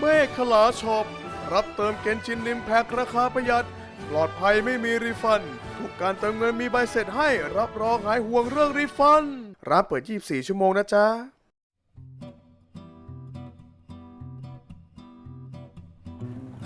เมฆขลาช็อปรับเติมเกนชินนิมแพ็คราคาประหยัด ปลอดภัยไม่มีรีฟัน ทุกการเติมเงินมีใบเสร็จให้รับรองหายห่วงเรื่องรีฟัน ร้านเปิด 24 ชั่วโมงนะจ๊ะ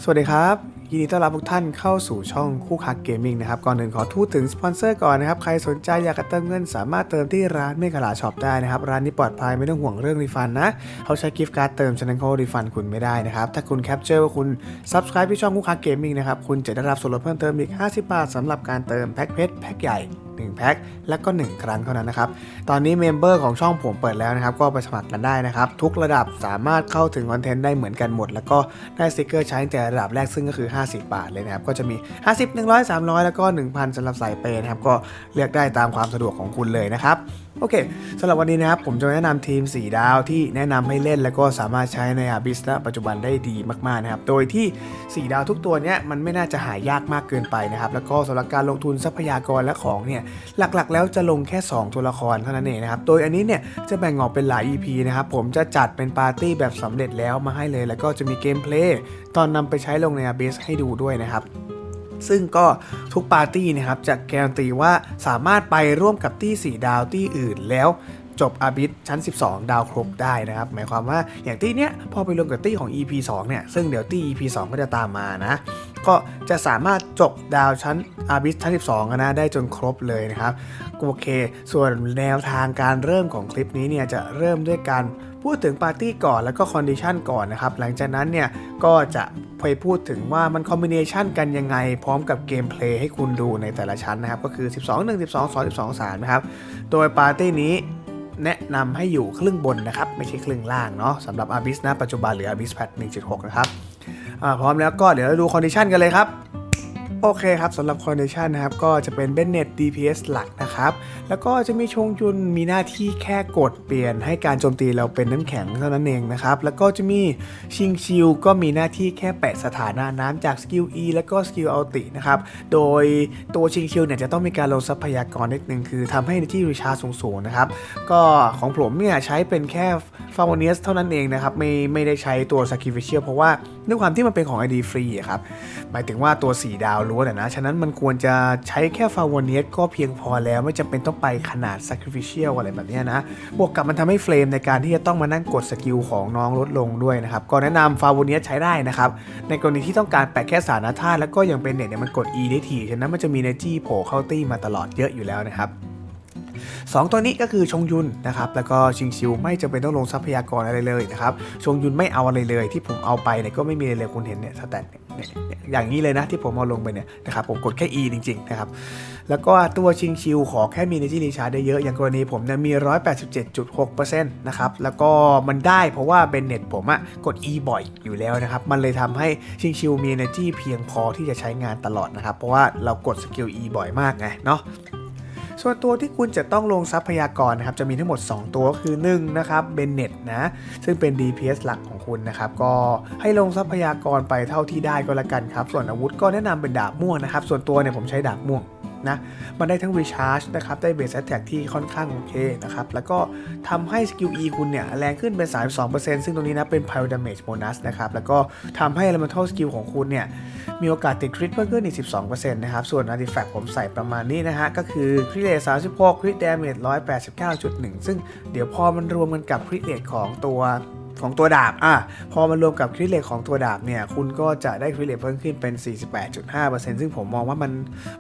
สวัสดีครับ ยินดีต้อนรับทุกท่านเข้าสู่ช่องคู่คักเกมมิ่งนะครับ ก่อนอื่นขอทูตถึงสปอนเซอร์ก่อนนะครับ ใครสนใจอยากเติมเงินสามารถเติมที่ร้านเมฆลาช็อปได้นะครับ ร้านนี้ปลอดภัยไม่ต้องห่วงเรื่องรีฟันนะ เขาใช้กิฟต์การ์ดเติมฉะนั้นเขารีฟันคุณไม่ได้นะครับ ถ้าคุณแคปเจอร์ว่าคุณ Subscribe ที่ช่องคู่คักเกมมิ่งนะครับ คุณจะได้รับส่วนลดเพิ่มเติมอีก 50 บาทสำหรับการเติมแพ็คเพชรแพ็คใหญ่ 1แพ็คและก็ 1 ครั้งเท่านั้นนะครับ ตอนนี้เมมเบอร์ของช่องผมเปิดแล้วนะครับ ก็ไปสมัครกันได้นะครับ ทุกระดับสามารถเข้าถึงคอนเทนต์ได้เหมือนกันหมด แล้วก็ได้สติกเกอร์ใช้ตั้งแต่ระดับแรกซึ่งก็คือ 50 บาทเลยนะครับ ก็จะมี 50 100 300 แล้วก็ 1,000สำหรับสายเปย์นะครับ ก็เลือกได้ตามความสะดวกของคุณเลยนะครับ โอเคสำหรับวันนี้นะครับผมจะแนะนำทีม 4 ดาวที่แนะนำให้เล่นแล้วก็สามารถใช้ในอาบิสณปัจจุบันได้ดีมากๆนะครับ โดยที่ 4 ดาวทุกตัวเนี้ยมันไม่น่าจะหายากมากเกินไปนะครับ แล้วก็สำหรับการลงทุนทรัพยากรและของเนี่ยหลักๆ แล้วจะลงแค่ 2 ตัวละครเท่านั้นเองนะครับ โดยอันนี้เนี่ยจะแบ่งออกเป็นหลาย EP นะครับผมจะจัดเป็นปาร์ตี้แบบสำเร็จแล้วมาให้เลย แล้วก็จะมีเกมเพลย์ตอนนำไปใช้ลงในอาบิสให้ดูด้วยนะครับซึ่งก็ ทุกปาร์ตี้นะครับจะการันตีว่าสามารถไปร่วมกับตี้4ดาวตี้อื่นแล้วจบอาบิสชั้น 12 ดาวครบได้นะครับ หมายความว่าอย่างตี้เนี้ยพอไปรวมกับตี้ของ EP 2 เนี่ย ซึ่งเดี๋ยวตี้ EP 2 ก็จะตามมานะ ก็จะสามารถจบดาวชั้นอาบิสชั้น 12นะ ได้จนครบเลยนะครับ โอเค ส่วนแนวทางการเริ่มของคลิปนี้เนี่ย จะเริ่มด้วยการพูดถึงปาร์ตี้ก่อนแล้วก็คอนดิชันก่อนนะครับ หลังจากนั้นเนี่ยก็จะ ไปพูดถึงว่ามันคอมบิเนชันกันยังไง พร้อมกับเกมเพลย์ให้คุณดูในแต่ละชั้นนะครับ ก็คือ 12 1 12 2 12 3 นะครับ โดยปาร์ตี้นี้แนะนำให้อยู่ครึ่งบนนะครับ ไม่ใช่ครึ่งล่างเนาะสำหรับ Abyss นะปัจจุบันหรือ Abyss Patch 1.6 นะครับพร้อมแล้วก็เดี๋ยวเราดูคอนดิชันกันเลยครับ โอเคครับสำหรับคอนดิชันนะครับ ก็จะเป็นเบนเน็ต DPS หลักนะครับ แล้วก็จะมีชงจุนมีหน้าที่แค่กดเปลี่ยนให้การโจมตีเราเป็นน้ำแข็งเท่านั้นเองนะครับ แล้วก็จะมีชิงชิวก็มีหน้าที่แค่แปะสถานะน้ำจากสกิล E แล้วก็สกิลอัลตินะครับ โดยตัวชิงชิวเนี่ยจะต้องมีการลงทรัพยากรนิดนึงคือทำให้ energy recharge สูงๆนะครับ ก็ของผมเนี่ยใช้เป็นแค่ฟาวเนียสเท่านั้นเองนะครับ ไม่ไม่ได้ใช้ตัว sacrificial เพราะว่า ด้วยความที่มันเป็นของ ID ฟรีอะครับ หมายถึงว่าตัว 4 ดาวล้วนนะ ฉะนั้นมันควรจะใช้แค่ฟาวเนียสก็เพียงพอแล้ว ไม่จำเป็นต้องไปขนาด sacrificial อะไรแบบนี้นะ บวกกับมันทำให้เฟรมในการที่จะต้องมานั่งกดสกิลของน้องลดลงด้วยนะครับ ก็แนะนำฟาวเนียสใช้ได้นะครับ ในกรณีที่ต้องการแปะแค่สารธาตุแล้วก็ยังเป็นเน็ตเนี่ยมันกด E ได้ถี่ฉะนั้นมันจะมี energy โผล่เข้าตี้มาตลอดเยอะอยู่แล้วนะครับ สองตัวนี้ก็คือชงยุนนะครับแล้วก็ชิงชิวไม่จำเป็นต้องลงทรัพยากรอะไรเลยนะครับชงยุนไม่เอาอะไรเลย ที่ผมเอาไปเนี่ยก็ไม่มีอะไรเลยคุณเห็นเนี่ยสแตทเนี่เนี่ยอย่างนี้เลยนะที่ผมเอาลงไปเนี่ยนะครับผมกดแค่ E จริงๆนะครับแล้วก็ตัวชิงชิวขอแค่มี energy recharge ได้เยอะ อย่างกรณีผมเนี่ยมี 187.6%นะครับแล้วก็มันได้เพราะว่าเบนเน็ตผมอะกด E บ่อยอยู่แล้วนะครับมันเลยทำให้ชิงชิวมี energy เพียงพอที่จะใช้งานตลอดนะครับเพราะว่าเรากดสกิล E บ่อยมากไงเนาะ ส่วนตัวที่คุณจะต้องลงทรัพยากรนะครับจะมีทั้งหมด 2 ตัวก็คือ1นะครับเบนเน็ตนะซึ่งเป็น DPS หลักของคุณนะครับก็ให้ลงทรัพยากรไปเท่าที่ได้ก็แล้วกันครับส่วนอาวุธก็แนะนำเป็นดาบม่วงนะครับส่วนตัวเนี่ยผมใช้ดาบม่วง นะมันได้ทั้ง Recharge นะครับได้ Base Attack ที่ค่อนข้างโอเคนะครับแล้วก็ทำให้สกิล E คุณเนี่ยแรงขึ้นเป็น 32%ซึ่งตรงนี้นะเป็น Pile Damage Bonus นะครับแล้วก็ทำให้ Elemental Skill ของคุณเนี่ยมีโอกาสติดคริตเพิ่มขึ้นอีก 12%นะครับ ส่วน Artifact ผมใส่ประมาณนี้นะฮะ ก็คือคริตเรท36คริตดาเมจ189.1 ซึ่งเดี๋ยวพอมันรวมกันกับคริตเรทของตัว ของตัวดาบอะพอมันรวมกับคริตเรทของตัวดาบเนี่ย คุณก็จะได้คริตเรทเพิ่มขึ้นเป็น 48.5%ซึ่งผมมองว่ามัน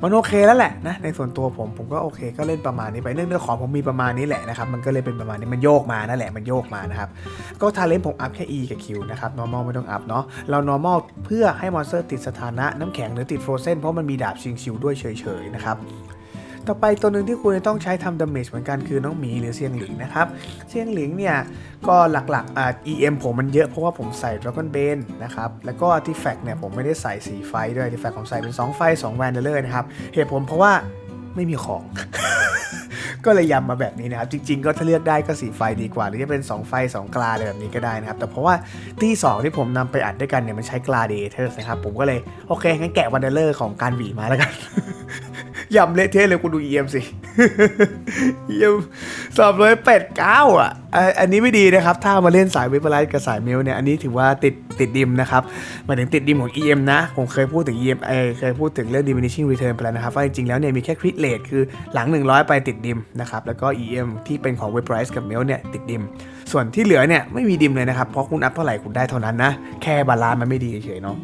มันโอเคแล้วแหละนะ ในส่วนตัวผมผมก็โอเค ก็เล่นประมาณนี้ไปเนื่องด้วยของผมมีประมาณนี้แหละนะครับ มันก็เลยเป็นประมาณนี้มันโยกมานั่นแหละมันโยกมานะครับ ก็ทาเลนผมอัพแค่ E กับ Q นะครับ normal ไม่ต้องอัพเนาะเรา normal เพื่อให้มอนสเตอร์ติดสถานะน้ำแข็งหรือติด frozen เพราะมันมีดาบชิงชิวด้วยเฉยๆนะครับ ต่อไปตัวหนึ่งที่คุณจะต้องใช้ทำดาเมจเหมือนกันคือน้องหมีหรือเซียงหลิงนะครับเซียงหลิงเนี่ยก็หลักๆอ่า EM ผมมันเยอะเพราะว่าผมใส่ Dragon Bane นะครับแล้วก็ Artifact เนี่ยผมไม่ได้ใส่สีไฟด้วย Artifact ผมใส่เป็น 2 ไฟ2 Wanderer นะครับเหตุผลเพราะว่าไม่มีของก็เลยยำมาแบบนี้นะครับ จริง ๆ ก็ถ้าเลือกได้ก็สีไฟดีกว่า หรือจะเป็น 2 ไฟ 2 กลาอะไรแบบนี้ก็ได้นะครับ แต่เพราะว่าที่ 2 ที่ผมนำไปอัดด้วยกันเนี่ยมันใช้ Gladiators นะครับ ผมก็เลย โอเค งั้นแกะ Wanderer ของการหวีมาแล้วกัน ยำเละเทะเลยคุณดู EM สิ EM สามร้อยแปดเก้าอะอะ อันนี้ไม่ดีนะครับ ถ้ามาเล่นสายเวบไลท์กับสายเมลเนี่ย อันนี้ถือว่าติดติดดิมนะครับหมายถึงติดดิมของ EM นะ ผมเคยพูดถึง EM เอเคยพูดถึงเรื่อง diminishing return ไปแล้วนะครับ ว่าจริงๆแล้วเนี่ยมีแค่ crit rate คือหลัง 100 ไปติดดิมนะครับ แล้วก็ EM ที่เป็นของ web price กับเมลเนี่ยติดดิม ส่วนที่เหลือเนี่ยไม่มีดิมเลยนะครับ เพราะคุณอัพเท่าไหร่คุณได้เท่านั้นนะ แค่บาลานซ์มันไม่ดีเฉยๆเนาะ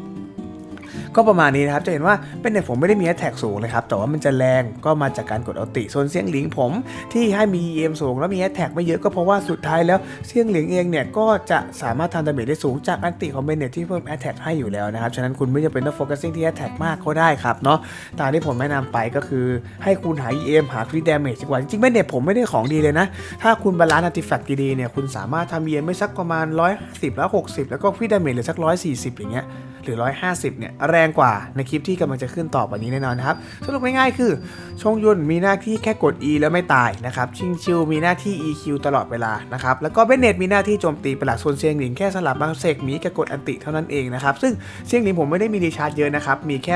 ก็ประมาณนี้นะครับ จะเห็นว่าเป็นเนี่ยผมไม่ได้มีแอ t แท็กสูงเลยครับ แต่ว่ามันจะแรงก็มาจากการกดอัลติส่วนเสียงหลิงผมที่ให้มี EM สูงแล้วมีแอ t แท็กไม่เยอะก็เพราะว่าสุดท้ายแล้วเสียงหลิงเองเนี่ยก็จะสามารถทำดาเมจได้สูงจากอันติของเบนเน็ตที่เพิ่มแอ t แท็กให้อยู่แล้วนะครับฉะนั้นคุณไม่จำเป็นต้องโฟกัสซิ่งที่แอ t แท็กมากก็ได้ครับเนาะตามที่ผมแนะนำไปก็คือให้คุณหา EM หาคริดดาเมจดีกว่าจริงๆเบนเน็ตผมไม่ได้ของดีเลยนะถ้าคุณบาลานซ์อัลติแฟกดีๆเนี่ยคุณสามารถทำ EM ไม่สักประมาณ110แล้ว 60 แล้วก็คริดดาเมจเหลือสัก 140 อย่างเงี้ย หรือ 150 เนี่ยแรงกว่าในคลิปที่กำลังจะขึ้นต่อไปนี้แน่นอนนครับ สรุปง่ายๆคือชงยุนมีหน้าที่แค่กด E แล้วไม่ตายนะครับ ชิงชิวมีหน้าที่ EQ ตลอดเวลานะครับ แล้วก็เบนเนตมีหน้าที่โจมตีเป็นหลักส่วนเซียงหลิงแค่สลับบางเสกมีกับกดอันติเท่านั้นเองนะครับ ซึ่งเซียงหลิงผมไม่ได้มีดีชาร์จเยอะนะครับ มีแค่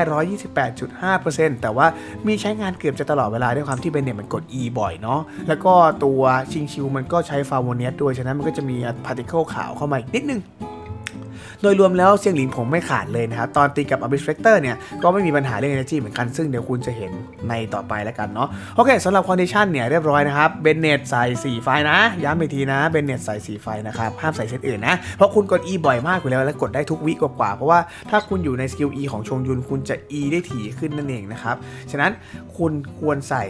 128.5%แต่ว่ามีใช้งานเกือบจะตลอดเวลาด้วยความที่เบนเนตมันกด E บ่อยเนาะ แล้วก็ตัวชิงชิวมันก็ใช้ฟาโวเนียสด้วย ฉะนั้นมันก็จะมีพาร์ติเคิลขาวเข้ามาอีกนิดนึง โดยรวมแล้วเซียงหลิงผมไม่ขาดเลยนะครับ ตอนตีกับ Abyss Vector เนี่ยก็ไม่มีปัญหาเรื่อง Energy เหมือนกันซึ่งเดี๋ยวคุณจะเห็นในต่อไปแล้วกันเนาะโอเคสำหรับ Condition เนี่ยเรียบร้อยนะครับเบนเนตใส่4ไฟนะย้ำอีกทีนะเบนเนตใส่4ไฟนะครับห้ามใส่เซตอื่นนะเพราะคุณกด E บ่อยมากอยู่แล้วและกดได้ทุกวิกว่าเพราะว่าถ้าคุณอยู่ในสกิล E ของชงยุนคุณจะ E ได้ถี่ขึ้นนั่นเองนะครับฉะนั้นคุณควรใส่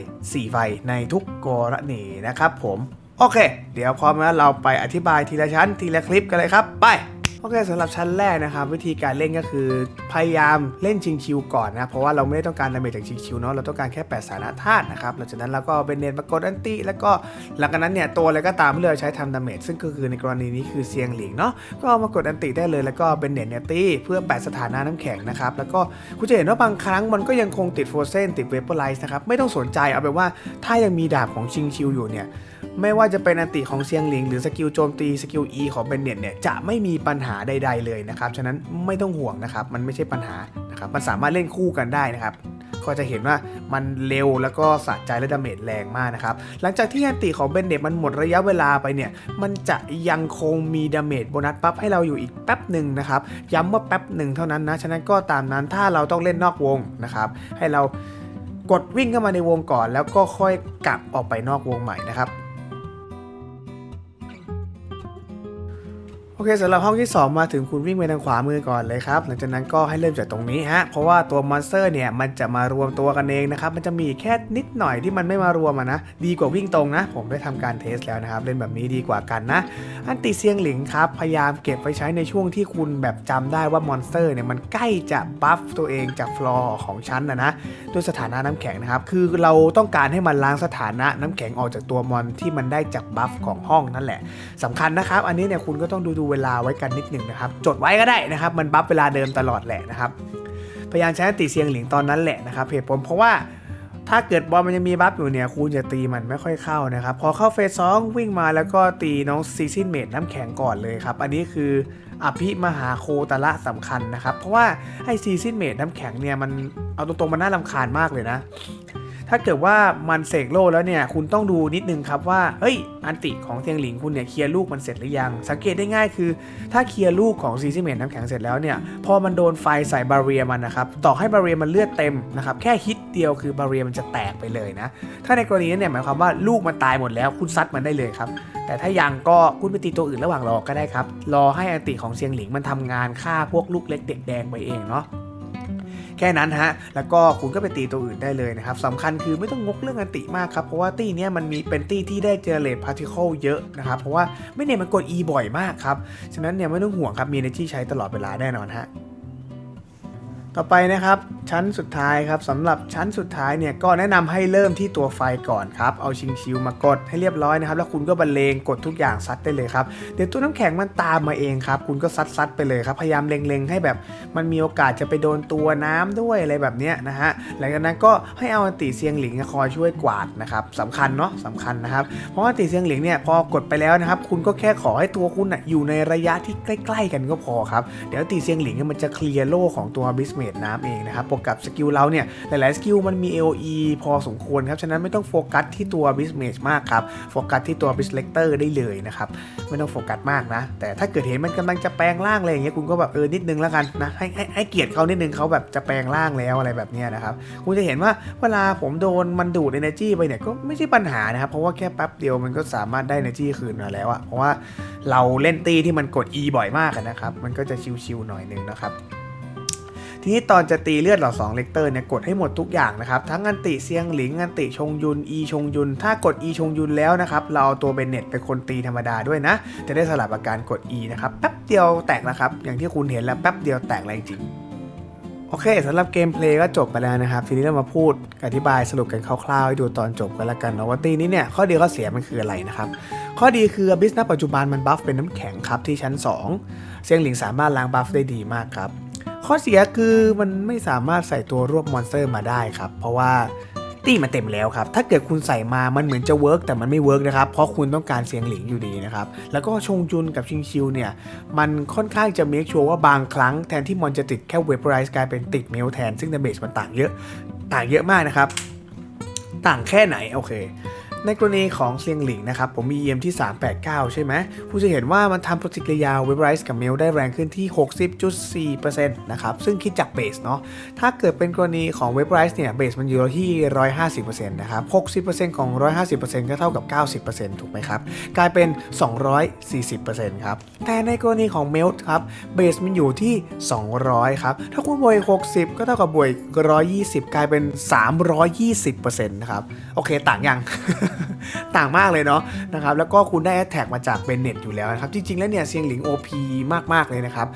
4ไฟในทุกกรณีนะครับผมโอเค เดี๋ยวพร้อมแล้วเราไปอธิบายทีละชั้นทีละคลิปกันเลยครับ ไป อเคสำหรับชั้นแรกนะครับวิธีการเล่นก็คือพยายามเล่นชิงชิวก่อนนะเพราะว่าเราไม่ได้ต้องการดาเมจจากชิงชิวเนาะเราต้องการแค่ 8สถานะธาตุนะครับหลังจากนั้นเราก็เอาเป็นเนตมากดอันติแล้วก็หลังจากนั้นเนี่ยตัวอะไรก็ตามที่เราใช้ทำดาเมจซึ่งก็คือในกรณีนี้คือเซียงหลิงเนาะก็เอามากดอันติได้เลยแล้วก็เป็นเนตเนตตี้เพื่อ 8 สถานะน้ำแข็งนะครับแล้วก็คุณจะเห็นว่าบางครั้งมันก็ยังคงติดโฟเซนติดเวเปอร์ไลซ์นะครับไม่ต้องสนใจเอาเป็นว่าถ้ายังมีดาบของชิงชิวอยู่เนี่ย ไม่ว่าจะเป็นอันติของเซียงหลิง หรือสกิลโจมตีสกิล E ของเบนเน็ตเนี่ยจะไม่มีปัญหาใด ๆเลยนะครับ ฉะนั้นไม่ต้องห่วงนะครับ มันไม่ใช่ปัญหานะครับ มันสามารถเล่นคู่กันได้นะครับ ก็จะเห็นว่ามันเร็วแล้วก็สะใจและดาเมจแรงมากนะครับ หลังจากที่อันติของเบนเน็ตมันหมดระยะเวลาไปเนี่ย มันจะยังคงมีดาเมจโบนัสปั๊บให้เราอยู่อีกแป๊บหนึ่งนะครับ ย้ำว่าแป๊บหนึ่งเท่านั้นนะ ฉะนั้นก็ตามนั้นถ้าเราต้องเล่นนอกวงนะครับ ให้เรากดวิ่งเข้ามาในวงก่อน แล้วก็ค่อยกลับออกไปนอกวงใหม่นะครับ เคสำหรับห้องที่ 2 มาถึงคุณวิ่งไปทางขวามือก่อนเลยครับ หลังจากนั้นก็ให้เริ่มจากตรงนี้ฮะ เพราะว่าตัวมอนสเตอร์เนี่ยมันจะมารวมตัวกันเองนะครับ มันจะมีแค่นิดหน่อยที่มันไม่มารวมนะ ดีกว่าวิ่งตรงนะ ผมได้ทำการเทสแล้วนะครับ เล่นแบบนี้ดีกว่ากันนะ อันติเซียงหลิงครับ พยายามเก็บไว้ใช้ในช่วงที่คุณแบบจำได้ว่ามอนสเตอร์เนี่ยมันใกล้จะบัฟตัวเองจากฟลอร์ของชั้นนะนะด้วยสถานะน้ำแข็งนะครับ คือเราต้องการให้มันล้างสถานะน้ำแข็งออกจากตัวมอนที่มันได้จากบัฟของห้องนั่นแหละสำคัญนะครับ อันนี้เนี่ยคุณก็ต้องดูดูเวลาไว้กันนิดหนึ่งนะครับ จดไว้ก็ได้นะครับ มันบัฟเวลาเดิมตลอดแหละนะครับ พยายามใช้นติเซียงหลิงตอนนั้นแหละนะครับเหตุผลเพราะว่าถ้าเกิดบอลมันยังมีบัฟอยู่เนี่ยคุณจะตีมันไม่ค่อยเข้านะครับ พอเข้าเฟสสองวิ่งมาแล้วก็ตีน้องซีซินเมดน้ำแข็งก่อนเลยครับ อันนี้คืออภิมหาโคตระสำคัญนะครับ เพราะว่าไอซีซินเมดน้ำแข็งเนี่ยมันเอาตรงๆมันน่ารำคาญมากเลยนะ ถ้าเกิดว่ามันเสกโลแล้วเนี่ย คุณต้องดูนิดนึงครับว่า เฮ้ย อันติของเทียงหลิงคุณเนี่ยเคลียร์ลูกมันเสร็จหรือยัง สังเกตได้ง่ายคือ ถ้าเคลียร์ลูกของซีซิเมนน้ำแข็งเสร็จแล้วเนี่ย พอมันโดนไฟใส่บาเรียมันนะครับ ต่อให้บาเรียมันเลือดเต็มนะครับ แค่ฮิตเดียวคือบาเรียมันจะแตกไปเลยนะ ถ้าในกรณีนั้เนี่ยหมายความว่าลูกมันตายหมดแล้ว คุณซัดมันได้เลยครับ แต่ถ้ายังก็คุณไปตีตัวอื่นระหว่างรอก็ได้ครับ รอให้อันติของเซียงหลิงมันทำงานฆ่าพวกลูกเล็กเด็กแดงไปเองเนาะ แค่นั้นฮะ แล้วก็คุณก็ไปตีตัวอื่นได้เลยนะครับสำคัญคือไม่ต้องงกเรื่องอันติมากครับ เพราะว่าตี้เนี้ยมันมีเป็นตี้ที่ได้เจเนเรตพาร์ติเคิลเยอะนะครับ เพราะว่าไม่เนี่ยมันกด E บ่อยมากครับ ฉะนั้นเนี่ยไม่ต้องห่วงครับมี energy ใช้ตลอดเวลาแน่นอนฮะ ต่อไปนะครับชั้นสุดท้ายครับสำหรับชั้นสุดท้ายเนี่ยก็แนะนำให้เริ่มที่ตัวไฟก่อนครับเอาชิงชิวมากดให้เรียบร้อยนะครับแล้วคุณก็บรรเลงกดทุกอย่างซัดได้เลยครับเดี๋ยวตัวน้ำแข็งมันตามมาเองครับคุณก็ซัดซัดไปเลยครับพยายามเล็งๆ ให้แบบมันมีโอกาสจะไปโดนตัวน้ำด้วยอะไรแบบเนี้ยนะฮะหลังจากนั้นก็ให้เอาอันติเซียงหลิงคอยช่วยกวาดนะครับสำคัญเนาะสำคัญนะครับเพราะว่าอันติเซียงหลิงเนี่ยพอกดไปแล้วนะครับคุณก็แค่ขอให้ตัวคุณนะอยู่ในระยะที่ใกล้ ๆ กันก็พอครับเดี๋ยวอันติเซียงหลิงมันจะเคลียร์โล่ของตัวบิสเมจน้ำเองนะครับบวกกับสกิลเราเนี่ยหลายๆสกิลมันมี AOE พอสมควรครับ ฉะนั้นไม่ต้องโฟกัสที่ตัว b i s m a g e มากครับ โฟกัสที่ตัว b i s l e c t o r ได้เลยนะครับ ไม่ต้องโฟกัสมากนะ แต่ถ้าเกิดเห็นมันกำลังจะแปลงร่างอะไรอย่างเงี้ยคุณก็แบบเออนิดนึงแล้วกันนะให้ให้ให้เกียรติเขานิดนึงเขาแบบจะแปลงร่างแล้วอะไรแบบเนี้ยนะครับ คุณจะเห็นว่าเวลาผมโดนมันดูด energy ไปเนี่ยก็ไม่ใช่ปัญหานะครับ เพราะว่าแค่แป๊บเดียวมันก็สามารถได้ energy คืนมาแล้วอะเพราะว่าเราเล่นตีที่มันกด E บ่อยมากนะครับ มันก็จะชิวๆหน่อยนึงนะครับ ทีนี้ตอนจะตีเลือดเหล่า2เลกเตอร์เนี่ยกดให้หมดทุกอย่างนะครับ ทั้งอันติเซียงหลิงอันติชงยุน E ชงยุน ถ้ากด E ชงยุนแล้วนะครับ เราเอาตัวเบนเน็ตเป็นคนตีธรรมดาด้วยนะ จะได้สลับอาการกด E นะครับ แป๊บเดียวแตกนะครับ อย่างที่คุณเห็นแล้วแป๊บเดียวแตกเลยจริงโอเคสำหรับเกมเพลย์ก็จบไปแล้วนะครับ ทีนี้เรามาพูดอธิบายสรุปกันคร่าวๆ ให้ดูตอนจบกันละกันเนาะว่าตีนี้เนี่ย ข้อดีข้อเสียมันคืออะไรนะครับ ข้อดีคือบิสณปัจจุบันมันบัฟเป็นน้ำแข็งครับที่ชั้น 2 เซียงหลิงสามารถล้างบัฟได้ดีมากครับ ข้อเสียคือมันไม่สามารถใส่ตัวรวบมอนสเตอร์มาได้ครับ เพราะว่าตี้มันเต็มแล้วครับ ถ้าเกิดคุณใส่มา มันเหมือนจะเวิร์กแต่มันไม่เวิร์กนะครับ เพราะคุณต้องการเสียงหลิงอยู่ดีนะครับ แล้วก็ชงจุนกับชิงชิวเนี่ย มันค่อนข้างจะเมคชัวร์ว่าบางครั้งแทนที่มอนจะติดแค่เว p ไรส์กลายเป็นติดเมลแทน ซึ่งดาเมจมันต่างเยอะ ต่างเยอะมากนะครับ ต่างแค่ไหน โอเค ในกรณีของเซียงหลิงนะครับผมมี EM ที่ 389 ใช่ไหมผู้จะเห็นว่ามันทำปฏิกิริยาเว p ไรส์กับเมลได้แรงขึ้นที่ 60.4%นะครับซึ่งคิดจากเบสเนาะถ้าเกิดเป็นกรณีของเว็บไรส์เนี่ยเบสมันอยู่ที่ 150%นะครับ 60%ของ 150%ก็เท่ากับ 90%ถูกไหมครับ กลายเป็น 240%ครับ แต่ในกรณีของเมลครับเบสมันอยู่ที่ 200 ครับ ถ้าคุณบวก60 ก็เท่ากับบวก120 กลายเป็น 320%นะครับโอเคต่างยังต่างมากเลยเนาะนะครับแล้วก็คุณได้แอ t แท็กมาจากเบนเน็ตอยู่แล้วนะครับจริงๆแล้วเนี่ยเซียงหลิง OP มากๆเลยนะครับ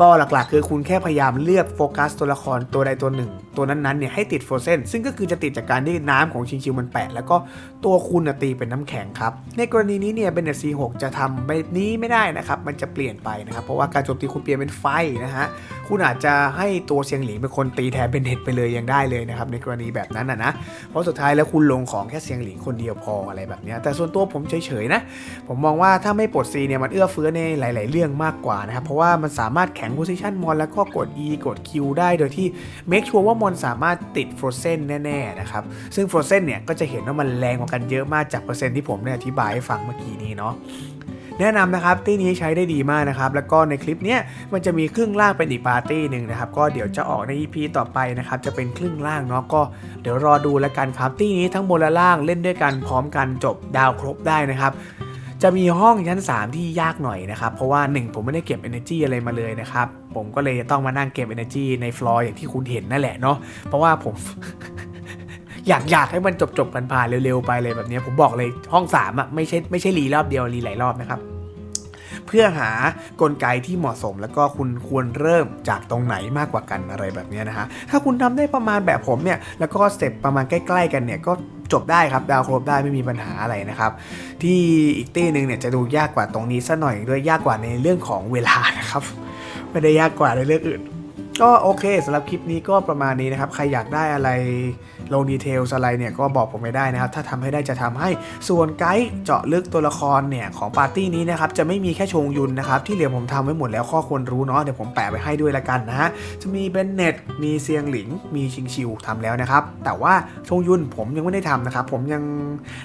ก็หลักๆ คือคุณแค่พยายามเลือกโฟกัสตัวละครตัวใดตัวหนึ่ง ตัวนั้นๆเนี่ยให้ติดโฟเซนซึ่งก็คือจะติดจากการที่น้ำของชิงชิวมันแปะแล้วก็ตัวคุณตีเป็นน้ำแข็งครับ ในกรณีนี้เนี่ยเบนเน็ต C6 จะทำแบบนี้ไม่ได้นะครับมันจะเปลี่ยนไปนะครับเพราะว่าการโจมตีคุณเปลี่ยนเป็นไฟนะฮะคุณอาจจะให้ตัวเซียงหลิงเป็นคนตีแทนเบนเน็ตไปเลยยังได้เลยนะครับในกรณีแบบนั้นนะนะเพราะสุดท้ายแล้วคุณลงของแค่เซียงหลิงคนเดียวพออะไรแบบนี้แต่ส่วนตัวผมเฉยๆนะผมมองว่าถ้าไม่ปลด C เนี่ยมันเอื้อเฟื้อในหลาย ๆ เรื่องมากกว่านะครับเพราะว่ามันสามารถแข็ง position มอนแล้วก็กด E กด Q ได้โดยที่ make sure ว่ามอนสามารถติด frozen แน่ๆนะครับ ซึ่ง frozen เนี่ยก็จะเห็นว่ามันแรงกว่ากันเยอะมากจากเปอร์เซ็นต์ที่ผมได้อธิบายให้ฟังเมื่อกี้นี้เนาะแนะนำนะครับตี้นี้ใช้ได้ดีมากนะครับ แล้วก็ในคลิปนี้มันจะมีครึ่งล่างเป็นอีกปาร์ตี้หนึ่งนะครับ ก็เดี๋ยวจะออกใน EP ต่อไปนะครับ จะเป็นครึ่งล่างเนาะก็เดี๋ยวรอดูแล้วกันครับตี้นี้ทั้งบนและล่างเล่นด้วยกันพร้อมกันจบดาวครบได้นะครับ จะมีห้องชั้น 3 ที่ยากหน่อยนะครับ เพราะว่า 1 ผมไม่ได้เก็บ Energy อะไรมาเลยนะครับ ผมก็เลยต้องมานั่งเก็บ Energy ในฟลอร์อย่างที่คุณเห็นนั่นแหละเนาะเพราะว่าผมอยากอยากให้มันจบจบกันผ่านเร็วๆไปเลยแบบนี้ผมบอกเลยห้อง3อะไม่ใช่ไม่ใช่รีรอบเดียวรีหลายรอบนะครับ เพื่อหากลไกที่เหมาะสม แล้วก็คุณควรเริ่มจากตรงไหนมากกว่ากันอะไรแบบนี้นะฮะถ้าคุณทำได้ประมาณแบบผมเนี่ยแล้วก็สเต็ปประมาณใกล้ ๆ กันเนี่ยก็จบได้ครับดาวครบได้ไม่มีปัญหาอะไรนะครับ ที่อีกตี้หนึ่งเนี่ยจะดูยากกว่าตรงนี้ซะหน่อยด้วยยากกว่าในเรื่องของเวลานะครับไม่ได้ยากกว่าในเรื่องอื่น ก็โอเคสำหรับคลิปนี้ก็ประมาณนี้นะครับ ใครอยากได้อะไรลงดีเทลอะไรเนี่ยก็บอกผมไม่ได้นะครับ ถ้าทำให้ได้จะทำให้ส่วนไกด์เจาะลึกตัวละครเนี่ยของปาร์ตี้นี้นะครับจะไม่มีแค่ชงยุนนะครับที่เหลือผมทำไว้หมดแล้วข้อควรรู้เนาะเดี๋ยวผมแปะไว้ให้ด้วยละกันนะฮะจะมีเบนเน็ตมีเซียงหลิง มีชิงชิวทำแล้วนะครับ แต่ว่าชงยุนผมยังไม่ได้ทำนะครับผมยัง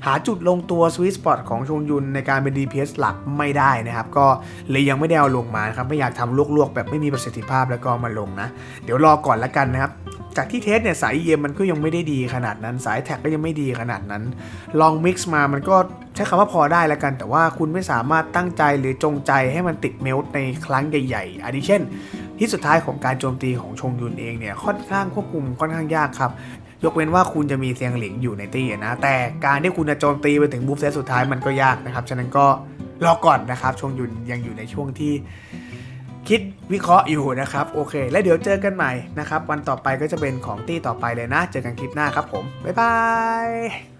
หาจุดลงตัวสวิตสปอตของชงยุนในการเป็น DPS หลักไม่ได้นะครับก็เลยยังไม่ได้เอาลงมานะครับไม่อยากทำลวกๆ แบบไม่มีประสิทธิภาพแล้วก็มาลงนะเดี๋ยวรอก่อนละกันนะครับ จากที่เทสเนี่ยสายเอ็มมันก็ยังไม่ได้ดีขนาดนั้น สายแท็กก็ยังไม่ดีขนาดนั้น ลองมิกซ์มามันก็ใช้คำว่าพอได้ล้วกัน แต่ว่าคุณไม่สามารถตั้งใจหรือจงใจให้มันติดเมลต์ในครั้งใหญ่ๆอันนี้เช่น ที่สุดท้ายของการโจมตีของชงยุนเองเนี่ยค่อนข้างควบคุมค่อนข้างยากครับยกเว้นว่าคุณจะมีเซียงหลิงอยู่ในตีอะนะ แต่การที่คุณจะโจมตีไปถึงบูฟเซตสุดท้ายมันก็ยากนะครับ ฉะนั้นก็รอก่อนนะครับ ชงยุนยังอยู่ในช่วงที่ คิดวิเคราะห์อยู่นะครับโอเค แล้วเดี๋ยวเจอกันใหม่นะครับ วันต่อไปก็จะเป็นของตี้ต่อไปเลยนะ เจอกันคลิปหน้าครับผม บ๊ายบาย